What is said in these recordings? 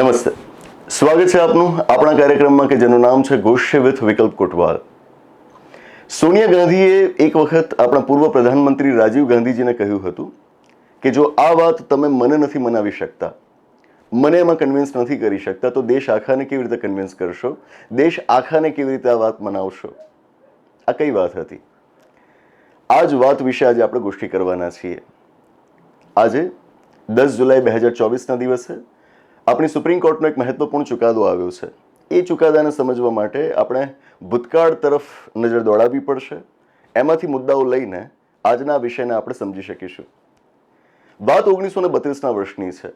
નમસ્તે. સ્વાગત છે આપનું આપણા કાર્યક્રમમાં કે જેનું નામ છે ગોષ્ય વિથ વિકલ્પ કોટવાલ. સોનિયા ગાંધીએ એક વખત આપણા પૂર્વ પ્રધાનમંત્રી રાજીવ ગાંધીજીને કહ્યું હતું કે જો આ વાત તમે મને નથી મનાવી શકતા, મને એમાં કન્વિન્સ નથી કરી શકતા, તો દેશ આખાને કેવી રીતે કન્વિન્સ કરશો? દેશ આખાને કેવી રીતે આ વાત મનાવશો? આ કઈ વાત હતી? આ જ વાત વિશે આજે આપણે ગોષ્ઠી કરવાના છીએ. આજે દસ જુલાઈ બે હજાર ચોવીસના દિવસે આપણી સુપ્રીમ કોર્ટનો એક મહત્વપૂર્ણ ચુકાદો આવ્યો છે. એ ચુકાદાને સમજવા માટે આપણે ભૂતકાળ તરફ નજર દોડાવવી પડશે. એમાંથી મુદ્દાઓ લઈને આજના વિષયને આપણે સમજી શકીશું. વાત ઓગણીસો ને બત્રીસના વર્ષની છે.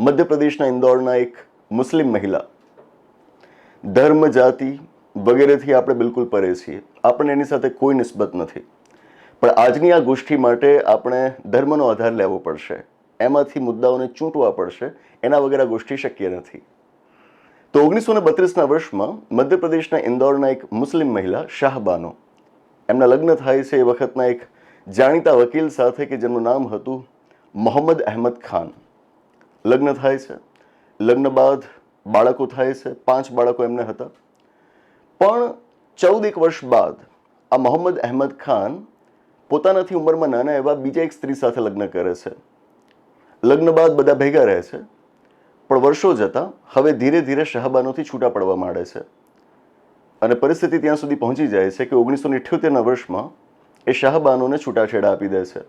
મધ્યપ્રદેશના ઇન્દોરના એક મુસ્લિમ મહિલા. ધર્મ, જાતિ વગેરેથી આપણે બિલકુલ પરે છીએ. આપણને એની સાથે કોઈ નિસ્બત નથી. પણ આજની આ ગોષ્ઠી માટે આપણે ધર્મનો આધાર લેવો પડશે. એમાંથી મુદ્દાઓને ચૂંટવા પડશે, એના વગેરે ગોષ્ઠી શક્ય નથી. તો ઓગણીસો ને બત્રીસના વર્ષમાં મધ્યપ્રદેશના ઇન્દોરના એક મુસ્લિમ મહિલા, શાહબાનો. એમના લગ્ન થાય છે એ વખતના એક જાણીતા વકીલ સાથે કે જેમનું નામ હતું મોહમ્મદ અહેમદ ખાન. લગ્ન થાય છે. લગ્ન બાદ બાળકો થાય છે. પાંચ બાળકો એમને હતા. પણ ચૌદ એક વર્ષ બાદ આ મોહમ્મદ અહેમદ ખાન પોતાનાથી ઉંમરમાં નાના એવા બીજા એક સ્ત્રી સાથે લગ્ન કરે છે. લગ્ન બાદ બધા ભેગા રહે છે, પણ વર્ષો જતાં હવે ધીરે ધીરે શાહબાનોથી છૂટા પડવા માંડે છે. અને પરિસ્થિતિ ત્યાં સુધી પહોંચી જાય છે કે ઓગણીસો ઇઠ્યોતેરના વર્ષમાં એ શાહબાનોને છૂટાછેડા આપી દે છે.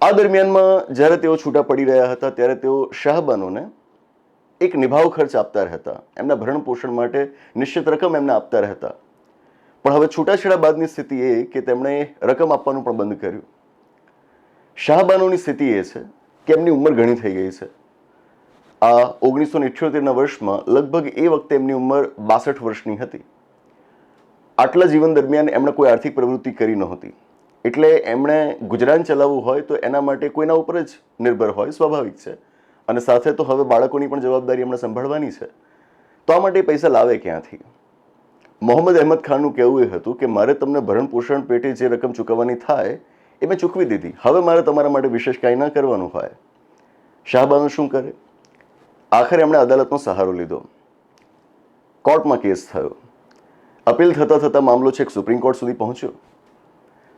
આ દરમિયાનમાં જ્યારે તેઓ છૂટા પડી રહ્યા હતા, ત્યારે તેઓ શાહબાનોને એક નિભાવ ખર્ચ આપતા રહેતા. એમના ભરણ પોષણ માટે નિશ્ચિત રકમ એમને આપતા રહેતા. પણ હવે છૂટાછેડા બાદની સ્થિતિ એ કે તેમણે રકમ આપવાનું પણ બંધ કર્યું. શાહબાનોની સ્થિતિ એ છે કે એમની ઉંમર ઘણી થઈ ગઈ છે. આ ઓગણીસો ઇઠ્યોતેરના વર્ષમાં લગભગ એ વખતે એમની ઉંમર બાસઠ વર્ષની હતી. આટલા જીવન દરમિયાન એમણે કોઈ આર્થિક પ્રવૃત્તિ કરી નહોતી. એટલે એમણે ગુજરાન ચલાવવું હોય તો એના માટે કોઈના ઉપર જ નિર્ભર હોય, સ્વાભાવિક છે. અને સાથે તો હવે બાળકોની પણ જવાબદારી એમણે સંભાળવાની છે. તો આ માટે પૈસા લાવે ક્યાંથી? મોહમ્મદ અહેમદ ખાનનું કહેવું એ હતું કે, મારે તમને ભરણપોષણ પેટે જે રકમ ચૂકવવાની થાય એ મેં ચૂકવી દીધી. હવે મારે તમારા માટે વિશેષ કાંઈ ના કરવાનું હોય. શાહબાનુ શું કરે? આખરે એમણે અદાલતનો સહારો લીધો. કોર્ટમાં કેસ થયો. અપીલ થતાં થતાં મામલો છેક સુપ્રીમ કોર્ટ સુધી પહોંચ્યો.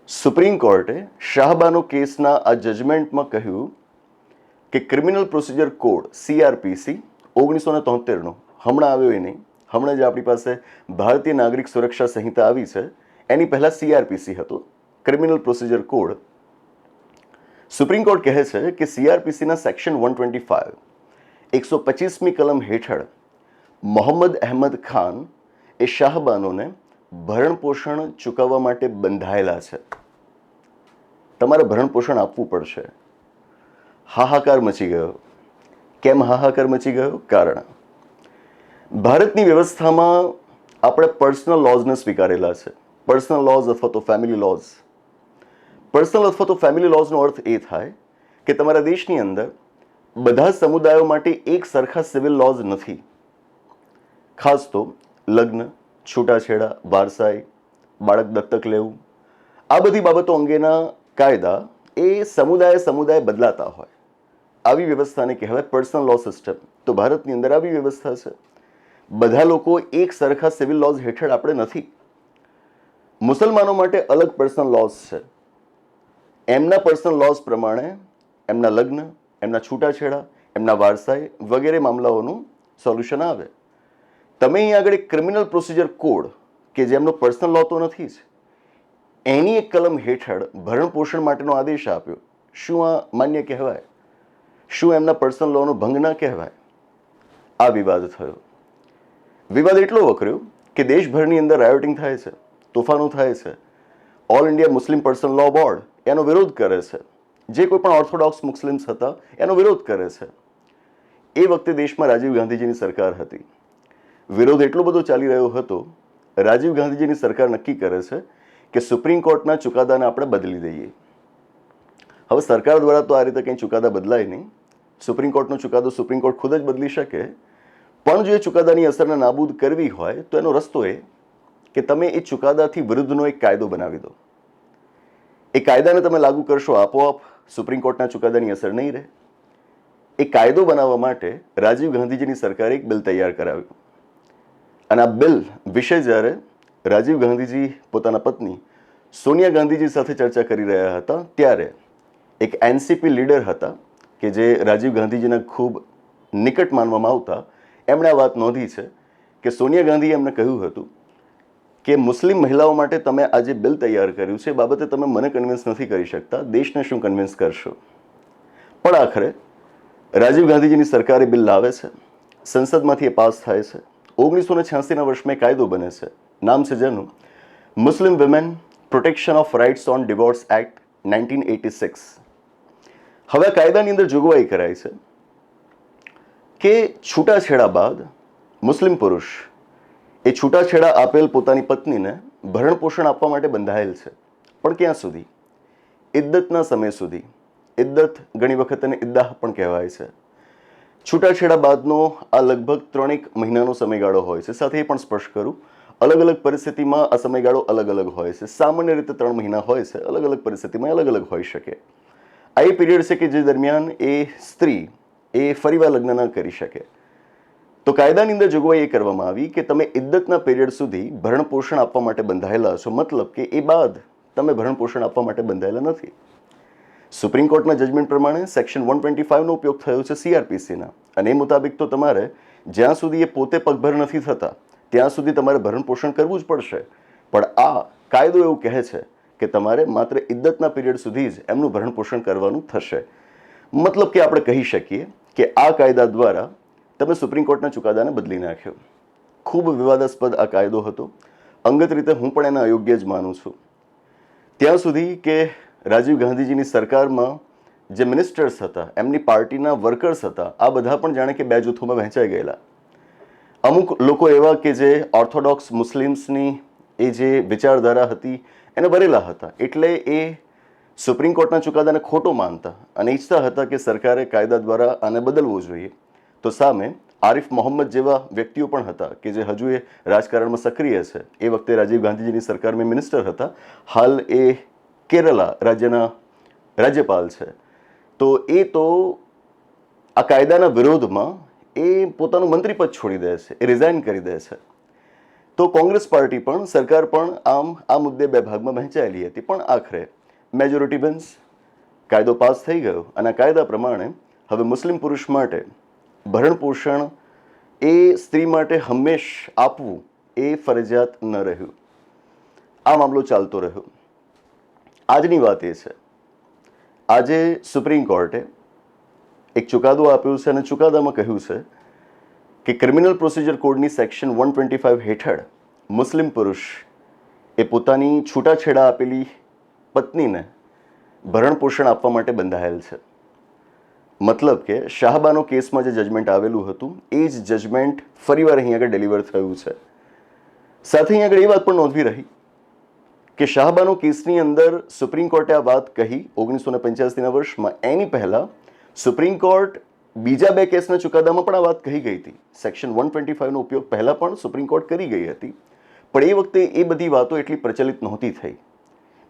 સુપ્રીમ કોર્ટે શાહબાનો કેસના આ જજમેન્ટમાં કહ્યું કે ક્રિમિનલ પ્રોસિજર કોડ સીઆરપીસી ઓગણીસો ને તોતેરનો. હમણાં આવ્યો એ નહીં. હમણાં જ આપણી પાસે ભારતીય નાગરિક સુરક્ષા સંહિતા આવી છે. એની પહેલાં સીઆરપીસી હતું. Criminal procedure code supreme court કહે છે કે સીઆરપીસીના સેક્શન વન ટ્વેન્ટી ફાઇવ એકસો પચીસમી કલમ હેઠળ મોહમ્મદ અહેમદ ખાન એ શાહબાનોને ભરણપોષણ ચૂકવવા માટે બંધાયેલા છે. તમારે ભરણપોષણ આપવું પડશે. હાહાકાર મચી ગયો. કેમ હાહાકાર મચી ગયો? કારણ ભારતની વ્યવસ્થામાં આપણે પર્સનલ લોઝને સ્વીકારેલા છે. પર્સનલ લોઝ અથવા તો ફેમિલી લોઝ પર્સનલ અથવા તો ફેમિલી લોઝનો અર્થ એ થાય કે તમારા દેશની અંદર બધા સમુદાયો માટે એક સરખા સિવિલ લોઝ નથી. ખાસ તો લગ્ન, છૂટાછેડા, વારસાઈ, બાળક દત્તક લેવું, આ બધી બાબતો અંગેના કાયદા એ સમુદાય સમુદાય બદલાતા હોય. આવી વ્યવસ્થાને કહેવાય પર્સનલ લો સિસ્ટમ તો ભારતની અંદર આવી વ્યવસ્થા છે. બધા લોકો એક સરખા સિવિલ લોઝ હેઠળ આપણે નથી. મુસલમાનો માટે અલગ પર્સનલ લોઝ છે. એમના પર્સનલ લોસ પ્રમાણે એમના લગ્ન, એમના છૂટાછેડા, એમના વારસાઈ વગેરે મામલાઓનું સોલ્યુશન આવે. તમે અહીં આગળ એક ક્રિમિનલ પ્રોસિજર કોડ કે જેમનો પર્સનલ લો તો નથી જ, એની એક કલમ હેઠળ ભરણ પોષણ માટેનો આદેશ આપ્યો. શું આ માન્ય કહેવાય? શું એમના પર્સનલ લોનો ભંગ ના કહેવાય? આ વિવાદ થયો. વિવાદ એટલો વકર્યો કે દેશભરની અંદર રાયોટિંગ થાય છે, તોફાનો થાય છે. All India Muslim personal law board એનો વિરોધ કરે છે. જે કોઈ પણ ઓર્થોડોક્સ મુસ્લિમ્સ હતા, એનો વિરોધ કરે છે. એ વખતે દેશમાં રાજીવ ગાંધીજીની સરકાર હતી. વિરોધ એટલો બધો ચાલી રહ્યો હતો, રાજીવ ગાંધીજીની સરકાર નક્કી કરે છે કે સુપ્રીમ કોર્ટના ચુકાદાને આપણે બદલી દઈએ. હવે સરકાર દ્વારા તો આ રીતે કંઈ ચુકાદા બદલાય નહીં. સુપ્રીમ કોર્ટનો ચુકાદો સુપ્રીમ કોર્ટ ખુદ જ બદલી શકે. પણ જો એ ચુકાદાની અસરને નાબૂદ કરવી હોય, તો એનો રસ્તો એ કે તમે એ ચુકાદાથી વિરુદ્ધનો એક કાયદો બનાવી દો. એ કાયદાને તમે લાગુ કરશો, આપોઆપ સુપ્રીમ કોર્ટના ચુકાદાની અસર નહીં રહે. એ કાયદો બનાવવા માટે રાજીવ ગાંધીજીની સરકારે એક બિલ તૈયાર કરાવ્યું. અને આ બિલ વિશે જ્યારે રાજીવ ગાંધીજી પોતાના પત્ની સોનિયા ગાંધીજી સાથે ચર્ચા કરી રહ્યા હતા, ત્યારે એક એનસીપી લીડર હતા કે જે રાજીવ ગાંધીજીના ખૂબ નિકટ માનવામાં આવતા, એમણે આ વાત નોંધી છે કે સોનિયા ગાંધીએ એમને કહ્યું હતું કે મુસ્લિમ મહિલાઓ માટે તમે આ જે બિલ તૈયાર કર્યું છે, એ બાબતે તમે મને કન્વિન્સ નથી કરી શકતા. દેશને શું કન્વિન્સ કરશો? પણ આખરે, રાજીવ ગાંધીજીની સરકારે બિલ લાવે છે, સંસદમાંથી એ પાસ થાય છે. ઓગણીસો ને છ્યાસીના વર્ષમાં કાયદો બને છે, નામ છે જેનું, Muslim women protection of rights on divorce act nineteen eighty six હવે કાયદાની અંદર જોગવાઈ કરાઈ છે કે છૂટાછેડા બાદ મુસ્લિમ પુરુષ એ છૂટાછેડા આપેલ પોતાની પત્નીને ભરણ પોષણ આપવા માટે બંધાયેલ છે. પણ ક્યાં સુધી? ઇદ્દતના સમય સુધી. ઇદ્દત ઘણી વખત એને ઇદ્દાહ પણ કહેવાય છે. છૂટાછેડા બાદનો આ લગભગ ત્રણેક મહિનાનો સમયગાળો હોય છે. સાથે એ પણ સ્પષ્ટ કરું. અલગ અલગ પરિસ્થિતિમાં આ સમયગાળો અલગ અલગ હોય છે. સામાન્ય રીતે ત્રણ મહિના હોય છે. અલગ અલગ પરિસ્થિતિમાં અલગ અલગ હોઈ શકે. આ એ પીરિયડ છે કે જે દરમિયાન એ સ્ત્રી એ ફરીવાર લગ્ન ન કરી શકે. તો કાયદાની અંદર જોગવાઈ એ કરવામાં આવી કે તમે ઇદ્દતના પીરિયડ સુધી ભરણપોષણ આપવા માટે બંધાયેલા છો મતલબ કે એ બાદ તમે ભરણપોષણ આપવા માટે બંધાયેલા નથી. સુપ્રીમ કોર્ટના જજમેન્ટ પ્રમાણે સેક્શન વન ટ્વેન્ટી ફાઇવનો ઉપયોગ થયો છે સીઆરપીસીના અને એ મુતાબિક તો તમારે જ્યાં સુધી એ પોતે પગભર નથી થતા, ત્યાં સુધી તમારે ભરણપોષણ કરવું જ પડશે. પણ આ કાયદો એવું કહે છે કે તમારે માત્ર ઇદ્દતના પીરિયડ સુધી જ એમનું ભરણપોષણ કરવાનું થશે. મતલબ કે આપણે કહી શકીએ કે આ કાયદા દ્વારા તમે સુપ્રીમ કોર્ટના ચુકાદાને બદલી નાખ્યો. ખૂબ વિવાદાસ્પદ આ કાયદો હતો. અંગત રીતે હું પણ એને અયોગ્ય જ માનું છું. ત્યાં સુધી કે રાજીવ ગાંધીજીની સરકારમાં જે મિનિસ્ટર્સ હતા, એમની પાર્ટીના વર્કર્સ હતા, આ બધા પણ જાણે કે બે જૂથોમાં વહેંચાઈ ગયેલા. અમુક લોકો એવા કે જે ઓર્થોડોક્સ મુસ્લિમ્સની એ જે વિચારધારા હતી, એને ભરેલા હતા. એટલે એ સુપ્રીમ કોર્ટના ચુકાદાને ખોટો માનતા અને ઈચ્છતા હતા કે સરકારે કાયદા દ્વારા આને બદલવું જોઈએ. તો સામે આરિફ મોહમ્મદ જેવા વ્યક્તિઓ પણ હતા કે જે હજુ એ રાજકારણમાં સક્રિય છે. એ વખતે રાજીવ ગાંધીજીની સરકારમાં મિનિસ્ટર હતા. હાલ એ કેરલા રાજ્યના રાજ્યપાલ છે. તો એ તો આ કાયદાના વિરોધમાં એ પોતાનું મંત્રીપદ છોડી દે છે. એ રિઝાઇન કરી દે છે. તો કોંગ્રેસ પાર્ટી પણ, સરકાર પણ આમ આ મુદ્દે બે ભાગમાં વહેંચાયેલી હતી. પણ આખરે મેજોરિટી બન્સ કાયદો પાસ થઈ ગયો અને કાયદા પ્રમાણે હવે મુસ્લિમ પુરુષ માટે ભરણ પોષણ એ સ્ત્રી માટે હંમેશ આપવું એ ફરજિયાત ન રહ્યું. આ મામલો ચાલતો રહ્યો. આજની વાત એ છે. આજે સુપ્રીમ કોર્ટે એક ચુકાદો આપ્યો છે અને ચુકાદામાં કહ્યું છે કે ક્રિમિનલ પ્રોસિજર કોડની સેક્શન વન ટ્વેન્ટી ફાઇવ હેઠળ મુસ્લિમ પુરુષ એ પોતાની છૂટાછેડા આપેલી પત્નીને ભરણપોષણ આપવા માટે બંધાયેલ છે. મતલબ કે શાહબાનો કેસમાં જે જજમેન્ટ આવેલું હતું, એ જ જજમેન્ટ ફરીવાર અહીં આગળ ડિલિવર થયું છે. સાથે અહીં આગળ એ વાત પણ નોંધવી રહી કે શાહબાનો કેસની અંદર સુપ્રીમ કોર્ટે આ વાત કહી ઓગણીસો ને પંચ્યાસીના વર્ષમાં. એની પહેલાં સુપ્રીમ કોર્ટ બીજા બે કેસના ચુકાદામાં પણ આ વાત કહી ગઈ હતી. સેક્શન વન ટ્વેન્ટી ફાઇવનો ઉપયોગ પહેલાં પણ સુપ્રીમ કોર્ટ કરી ગઈ હતી. પણ એ વખતે એ બધી વાતો એટલી પ્રચલિત નહોતી થઈ.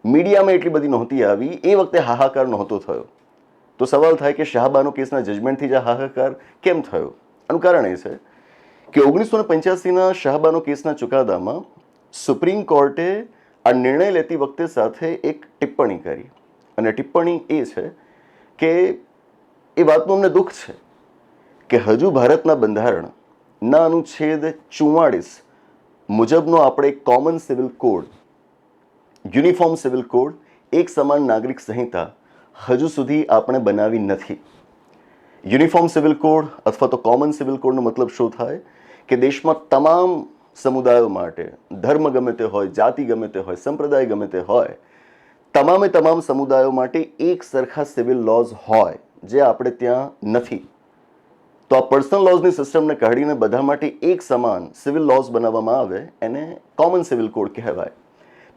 મીડિયામાં એટલી બધી નહોતી આવી. એ વખતે હાહાકાર નહોતો થયો. તો સવાલ થાય કે શાહબાનો કેસના જજમેન્ટથી જ હાહાકાર કેમ થયો? આનું કારણ એ છે કે ઓગણીસો ને પંચ્યાસીના શાહબાનો કેસના ચુકાદામાં સુપ્રીમ કોર્ટે આ નિર્ણય લેતી વખતે સાથે એક ટિપ્પણી કરી. અને ટિપ્પણી એ છે કે એ વાતનું અમને દુઃખ છે કે હજુ ભારતના બંધારણના અનુચ્છેદ ચુમ્માળીસ મુજબનો આપણે common civil code uniform civil code એક સમાન નાગરિક સંહિતા હજુ સુધી આપણે બનાવી નથી. યુનિફોર્મ સિવિલ કોડ અથવા તો કોમન સિવિલ કોડનો મતલબ શું થાય? કે દેશમાં તમામ સમુદાયો માટે, ધર્મ ગમે તે હોય, જાતિ ગમે તે હોય, સંપ્રદાય ગમે તે હોય, તમામે તમામ સમુદાયો માટે એક સરખા સિવિલ લોઝ હોય જે આપણે ત્યાં નથી. તો આ પર્સનલ લોઝની સિસ્ટમને કાઢીને બધા માટે એક સમાન સિવિલ લોઝ બનાવવામાં આવે, એને કોમન સિવિલ કોડ કહેવાય.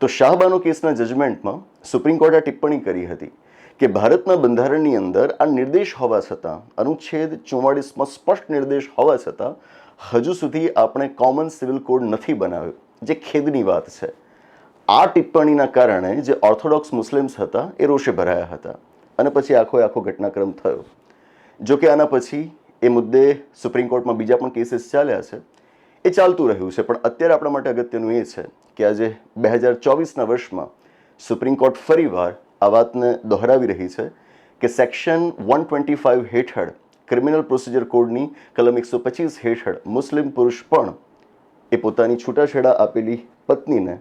તો શાહબાનો કેસના જજમેન્ટમાં સુપ્રીમ કોર્ટે ટિપ્પણી કરી હતી કે ભારતના બંધારણની અંદર આ નિર્દેશ હોવા છતાં, અનુચ્છેદ ચુમ્માળીસમાં સ્પષ્ટ નિર્દેશ હોવા છતાં, હજુ સુધી આપણે કોમન સિવિલ કોડ નથી બનાવ્યો, જે ખેદની વાત છે. આ ટિપ્પણીના કારણે જે ઓર્થોડોક્સ મુસ્લિમ્સ હતા, એ રોષે ભરાયા હતા. અને પછી આખો આખો ઘટનાક્રમ થયો. જો કે આના પછી એ મુદ્દે સુપ્રીમ કોર્ટમાં બીજા પણ કેસીસ ચાલ્યા છે. એ ચાલતું રહ્યું છે, પણ અત્યારે આપણા માટે અગત્યનું એ છે કે આજે બે હજાર ચોવીસના વર્ષમાં સુપ્રીમ કોર્ટ ફરીવાર આ વાતને દોહરાવી રહી છે કે સેક્શન વન ટ્વેન્ટી ફાઇવ હેઠળ ક્રિમિનલ પ્રોસિજર કોડની કલમ એકસો પચીસ હેઠળ મુસ્લિમ પુરુષ પણ એ પોતાની છૂટાછેડા આપેલી પત્નીને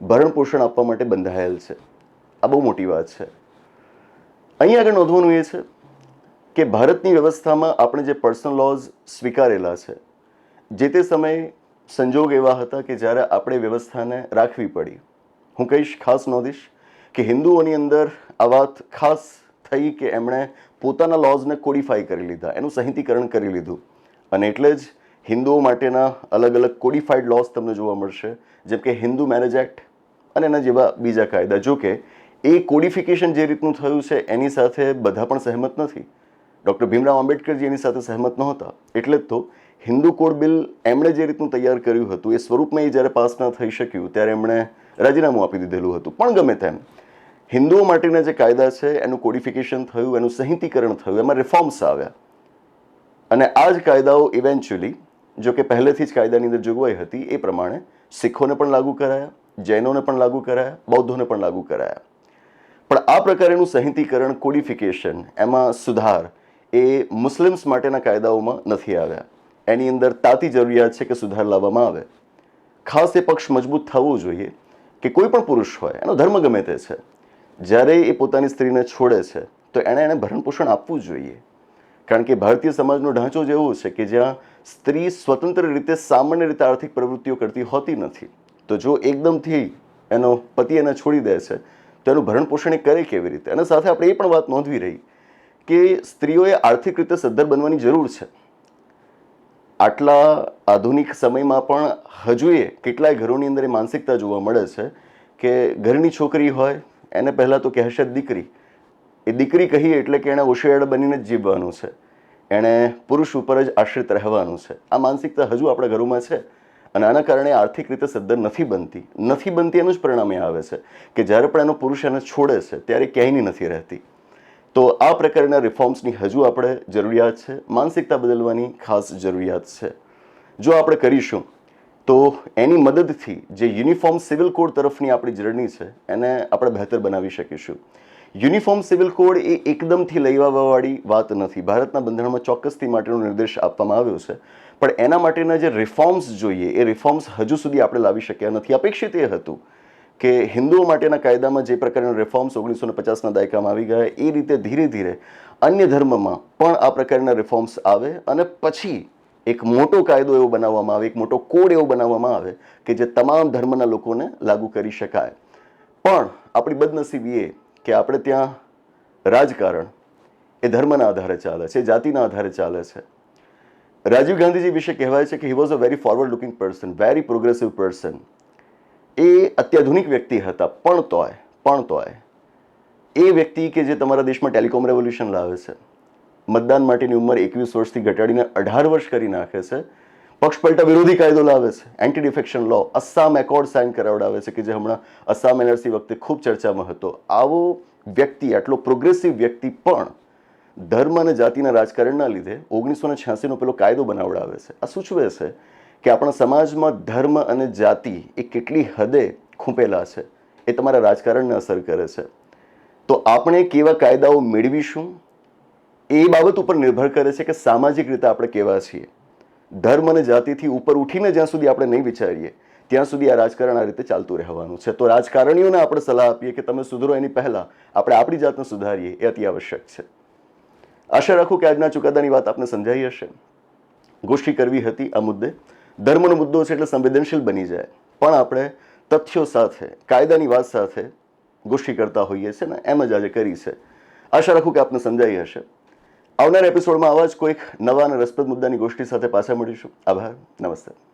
ભરણ પોષણ આપવા માટે બંધાયેલ છે. આ બહુ મોટી વાત છે. અહીં આગળ નોંધવાનું એ છે કે ભારતની વ્યવસ્થામાં આપણે જે પર્સનલ લોઝ સ્વીકારેલા છે, જે તે સમયે સંજોગ એવા હતા કે જ્યારે આપણે વ્યવસ્થાને રાખવી પડી. હું કહીશ, ખાસ નોંધીશ કે હિન્દુઓની અંદર આ વાત ખાસ થઈ કે એમણે પોતાના લોઝને કોડિફાઈ કરી લીધા, એનું સંહિતીકરણ કરી લીધું. અને એટલે જ હિન્દુઓ માટેના અલગ અલગ કોડિફાઈડ લોઝ તમને જોવા મળશે, જેમ કે હિન્દુ મેરેજ એક્ટ અને એના જેવા બીજા કાયદા. જો કે એ કોડિફિકેશન જે રીતનું થયું છે, એની સાથે બધા પણ સહેમત નથી. ડૉક્ટર ભીમરાવ આંબેડકરજી એની સાથે સહેમત નહોતા. એટલે જ તો હિન્દુ કોડ બિલ એમણે જે રીતનું તૈયાર કર્યું હતું, એ સ્વરૂપમાં એ જ્યારે પાસ ના થઈ શક્યું, ત્યારે એમણે રાજીનામું આપી દીધેલું હતું. પણ ગમે તેમ હિન્દુઓ માટેના જે કાયદા છે, એનું કોડિફિકેશન થયું, એનું સંહિતીકરણ થયું, એમાં રિફોર્મ્સ આવ્યા. અને આ જ કાયદાઓ ઇવેન્ચ્યુઅલી જો કે પહેલેથી જ કાયદાની અંદર જોગવાઈ હતી, એ પ્રમાણે શીખોને પણ લાગુ કરાયા, જૈનોને પણ લાગુ કરાયા, બૌદ્ધોને પણ લાગુ કરાયા. પણ આ પ્રકારેનું સંહિતીકરણ કોડિફિકેશન એમાં સુધાર એ મુસ્લિમ્સ માટેના કાયદાઓમાં નથી આવ્યા. એની અંદર તાતી જરૂરિયાત છે કે સુધાર લાવવામાં આવે. ખાસ એ પક્ષ મજબૂત થવો જોઈએ કે કોઈ પણ પુરુષ હોય, એનો ધર્મ ગમે તે છે જ્યારે એ પોતાની સ્ત્રીને છોડે છે, તો એણે એને ભરણપોષણ આપવું જોઈએ. કારણ કે ભારતીય સમાજનો ઢાંચો જ એવો છે કે જ્યાં સ્ત્રી સ્વતંત્ર રીતે સામાન્ય રીતે આર્થિક પ્રવૃત્તિઓ કરતી હોતી નથી. તો જો એકદમથી એનો પતિ એને છોડી દે છે, તો એનું ભરણપોષણ એ કરે કેવી રીતે? અને સાથે આપણે એ પણ વાત નોંધવી રહી કે સ્ત્રીઓએ આર્થિક રીતે સદ્ધર બનવાની જરૂર છે. આટલા આધુનિક સમયમાં પણ હજુ એ કેટલાય ઘરોની અંદર એ માનસિકતા જોવા મળે છે કે ઘરની છોકરી હોય એને પહેલાં તો કહેશે દીકરી. એ દીકરી કહીએ એટલે કે એણે ઓશિયાળ બનીને જ જીવવાનું છે. એણે પુરુષ ઉપર જ આશ્રિત રહેવાનું છે. આ માનસિકતા હજુ આપણા ઘરોમાં છે અને આના કારણે આર્થિક રીતે સદ્ધર નથી બનતી. નથી બનતી એનું જ પરિણામ આવે છે કે જ્યારે પણ એનો પુરુષ એને છોડે છે ત્યારે ક્યાંયની નથી રહેતી. તો આ પ્રકારના રિફોર્મ્સની હજુ આપણે જરૂરિયાત છે. માનસિકતા બદલવાની ખાસ જરૂરિયાત છે. જો આપણે કરીશું તો એની મદદથી જે યુનિફોર્મ સિવિલ કોડ તરફની આપણી જર્ની છે, એને આપણે બહેતર બનાવી શકીશું. યુનિફોર્મ સિવિલ કોડ એ એકદમથી લઈ આવવાવાળી વાત નથી. ભારતના બંધારણમાં ચોક્કસથી માટેનો નિર્દેશ આપવામાં આવ્યો છે. પણ એના માટેના જે રિફોર્મ્સ જોઈએ, એ રિફોર્મ્સ હજુ સુધી આપણે લાવી શક્યા નથી. અપેક્ષિત એ હતું કે હિન્દુઓ માટેના કાયદામાં જે પ્રકારના રિફોર્મ્સ ઓગણીસો ને પચાસના દાયકામાં આવી ગયા, એ રીતે ધીરે ધીરે અન્ય ધર્મમાં પણ આ પ્રકારના રિફોર્મ્સ આવે અને પછી એક મોટો કાયદો એવો બનાવવામાં આવે, એક મોટો કોડ એવો બનાવવામાં આવે કે જે તમામ ધર્મના લોકોને લાગુ કરી શકાય. પણ આપણી બદનસીબી એ કે આપણે ત્યાં રાજકારણ એ ધર્મના આધારે ચાલે છે, જાતિના આધારે ચાલે છે. રાજીવ ગાંધીજી વિશે કહેવાય છે કે he was a very forward looking person very progressive person એ અત્યાધુનિક વ્યક્તિ હતા, પણ તોય પણ તોય. એ વ્યક્તિ કે જે તમારા દેશમાં ટેલિકોમ રેવોલ્યુશન લાવે છે. મતદાન માટેની ઉંમર એકવીસ વર્ષથી ઘટાડીને અઢાર વર્ષ કરી નાખે છે. પક્ષપલટા વિરોધી કાયદો લાવે છે. Anti defection law Assam accord sign કરાવડાવે છે કે જે હમણાં અસ્સામ એનઆરસી વખતે ખૂબ ચર્ચામાં હતો. આવો વ્યક્તિ, આટલો પ્રોગ્રેસિવ વ્યક્તિ પણ ધર્મ અને જાતિના રાજકારણના લીધે ઓગણીસો ને છ્યાસીનો પેલો કાયદો બનાવડાવે છે. આ સૂચવે છે કે આપણા સમાજમાં ધર્મ અને જાતિ એ કેટલી હદે ખૂંપેલા છે. એ તમારા રાજકારણને અસર કરે છે. તો આપણે કેવા કાયદાઓ મેળવીશું? એ બાબત ઉપર નિર્ભર કરે છે કે સામાજિક રીતે આપણે કેવા છીએ. ધર્મ અને જાતિથી ઉપર ઉઠીને જ્યાં સુધી આપણે નહીં વિચારીએ, ત્યાં સુધી આ રાજકારણ આ રીતે ચાલતું રહેવાનું છે. તો રાજકારણીઓને આપણે સલાહ આપીએ કે તમે સુધરો એની પહેલાં, આપણે આપણી જાતને સુધારીએ, એ અતિ આવશ્યક છે. આશા રાખું કે આજના ચુકાદાની વાત આપને સમજાઈ હશે. ગોષ્ઠી કરવી હતી આ મુદ્દે. ધર્મનો મુદ્દો છે એટલે સંવેદનશીલ બની જાય. પણ આપણે તથ્યો સાથે, કાયદાની વાત સાથે ગોષ્ઠી કરતા હોઈએ છીએ ને, એમ જ આજે કરી છે. આશા રાખું કે આપને સમજાઈ હશે. આવનારા એપિસોડમાં આવા જ કોઈક નવા અને રસપ્રદ મુદ્દાની ગોષ્ઠી સાથે પાછા મળીશું. આભાર. નમસ્તે.